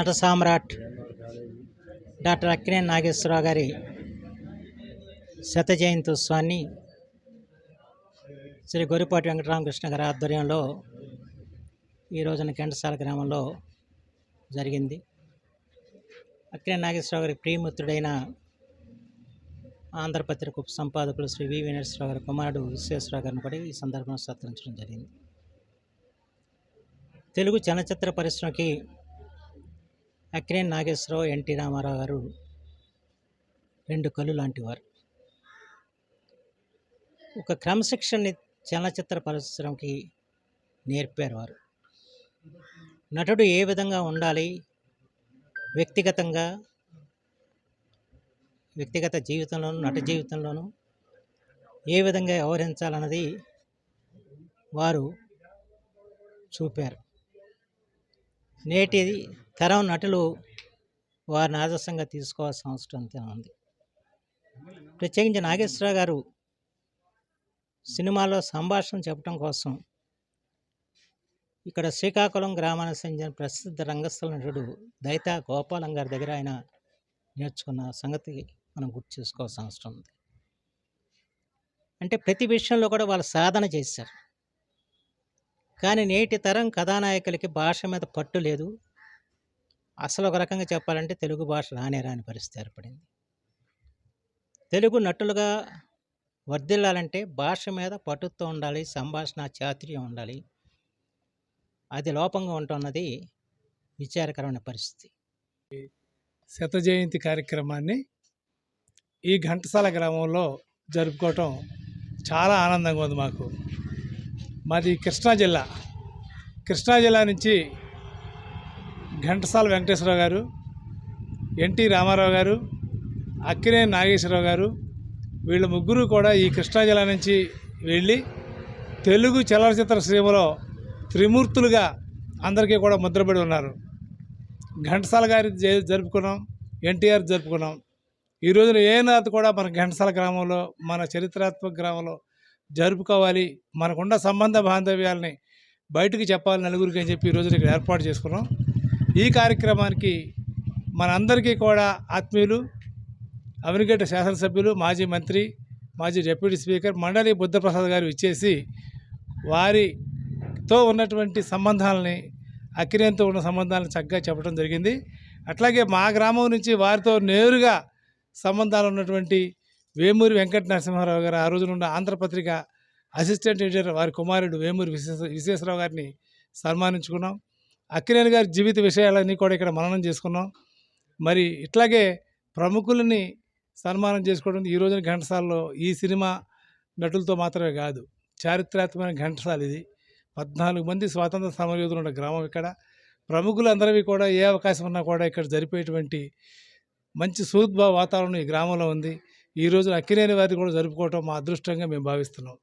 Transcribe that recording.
నట సామ్రాట్ డాక్టర్ అక్కినే నాగేశ్వరరావు గారి శత జయంతోత్సవాన్ని శ్రీ గొరిపాటి వెంకటరామకృష్ణ గారి ఆధ్వర్యంలో ఈ రోజున ఘంటసాల గ్రామంలో జరిగింది. అక్కినే నాగేశ్వరరావు గారి ప్రియమిత్రుడైన ఆంధ్రపత్రిక ఉప సంపాదకులు శ్రీ వి వీణేశ్వరరావు గారి కుమారుడు విశ్వేశ్వరరావు గారిని కూడా ఈ సందర్భంలో సత్కరించడం జరిగింది. తెలుగు చలనచిత్ర పరిశ్రమకి అక్కినేని నాగేశ్వరరావు ఎన్టీ రామారావు గారు రెండు కళ్ళు లాంటివారు. ఒక క్రమశిక్షణని చలనచిత్ర పరిశ్రమకి నేర్పారు వారు. నటుడు ఏ విధంగా ఉండాలి? వ్యక్తిగతంగా వ్యక్తిగత జీవితంలోనూ నట జీవితంలోనూ ఏ విధంగా వ్యవహరించాలన్నది వారు చూపారు. నేటి తరం నటులు వారిని ఆదర్శంగా తీసుకోవాల్సిన అవసరం ఉంది? ప్రత్యేకించి నాగేశ్వరరావు గారు సినిమాలో సంభాషణ చెప్పడం కోసం ఇక్కడ శ్రీకాకుళం గ్రామానికి చెందిన ప్రసిద్ధ రంగస్థల నటుడు దైతా గోపాలం గారి దగ్గర ఆయన నేర్చుకున్న సంగతి మనం గుర్తు చేసుకోవాల్సిన అవసరం ఉంది. అంటే ప్రతి విషయంలో కూడా వాళ్ళు సాధన చేశారు. కానీ నేటి తరం కథానాయకులకి భాష మీద పట్టు లేదు. అసలు ఒక రకంగా చెప్పాలంటే తెలుగు భాష రానే రాని పరిస్థితి ఏర్పడింది. తెలుగు నటులుగా వర్ధిల్లాలంటే భాష మీద పట్టుతో ఉండాలి సంభాషణ చాతుర్యం ఉండాలి. అది లోపంగా ఉంటున్నది విచారకరమైన పరిస్థితి. శత జయంతి కార్యక్రమాన్ని ఈ ఘంటసాల గ్రామంలో జరుపుకోవటం చాలా ఆనందంగా ఉంది మాకు. మాది కృష్ణా జిల్లా. కృష్ణా జిల్లా నుంచి ఘంటసాల వెంకటేశ్వరరావు గారు ఎన్టీ రామారావు గారు అక్కినేని నాగేశ్వరరావు గారు వీళ్ళ ముగ్గురు కూడా ఈ కృష్ణా జిల్లా నుంచి వెళ్ళి తెలుగు చలనచిత్ర సీమలో త్రిమూర్తులుగా అందరికీ కూడా ముద్రపడి ఉన్నారు. ఘంటసాల గారి జరుపుకున్నాం ఎన్టీఆర్ జరుపుకున్నాం. ఈ రోజున ఏ కూడా మన ఘంటసాల గ్రామంలో మన చరిత్రాత్మక గ్రామంలో జరుపుకోవాలి. మనకున్న సంబంధ బాంధవ్యాలని బయటకు చెప్పాలి నలుగురికి అని చెప్పి ఈరోజు ఇక్కడ ఏర్పాటు చేసుకున్నాం. ఈ కార్యక్రమానికి మనందరికీ కూడా ఆత్మీయులు అవినిగడ్డ శాసనసభ్యులు మాజీ మంత్రి మాజీ డిప్యూటీ స్పీకర్ మండలి బుద్ధప్రసాద్ గారు ఇచ్చేసి వారితో ఉన్నటువంటి సంబంధాలని అక్కినేనితో ఉన్న సంబంధాలను చక్కగా చెప్పడం జరిగింది. అట్లాగే మా గ్రామం నుంచి వారితో నేరుగా సంబంధాలు ఉన్నటువంటి వేమూరి వెంకట నరసింహారావు గారు ఆ రోజు నుండి ఆంధ్రపత్రిక అసిస్టెంట్ ఎడిటర్ వారి కుమారుడు వేమూరి విశేష విశ్వేశ్వరరావు గారిని సన్మానించుకున్నాం. అక్కినేని గారి జీవిత విషయాలన్నీ కూడా ఇక్కడ మననం చేసుకున్నాం. మరి ఇట్లాగే ప్రముఖులని సన్మానం చేసుకోవడం ఈ రోజున ఘంటసాలలో ఈ సినిమా నటులతో మాత్రమే కాదు చారిత్రాత్మకమైన ఘంటసాల ఇది. పద్నాలుగు మంది స్వాతంత్ర సమరయోధులు ఉన్న గ్రామం ఇక్కడ. ప్రముఖులందరివి కూడా ఏ అవకాశం ఉన్నా కూడా ఇక్కడ జరిపేటువంటి మంచి సూద్భావ వాతావరణం ఈ గ్రామంలో ఉంది. ఈ రోజు అక్కినేని వారిని కూడా జరుపుకోవటం మా అదృష్టంగా మేము భావిస్తున్నాం.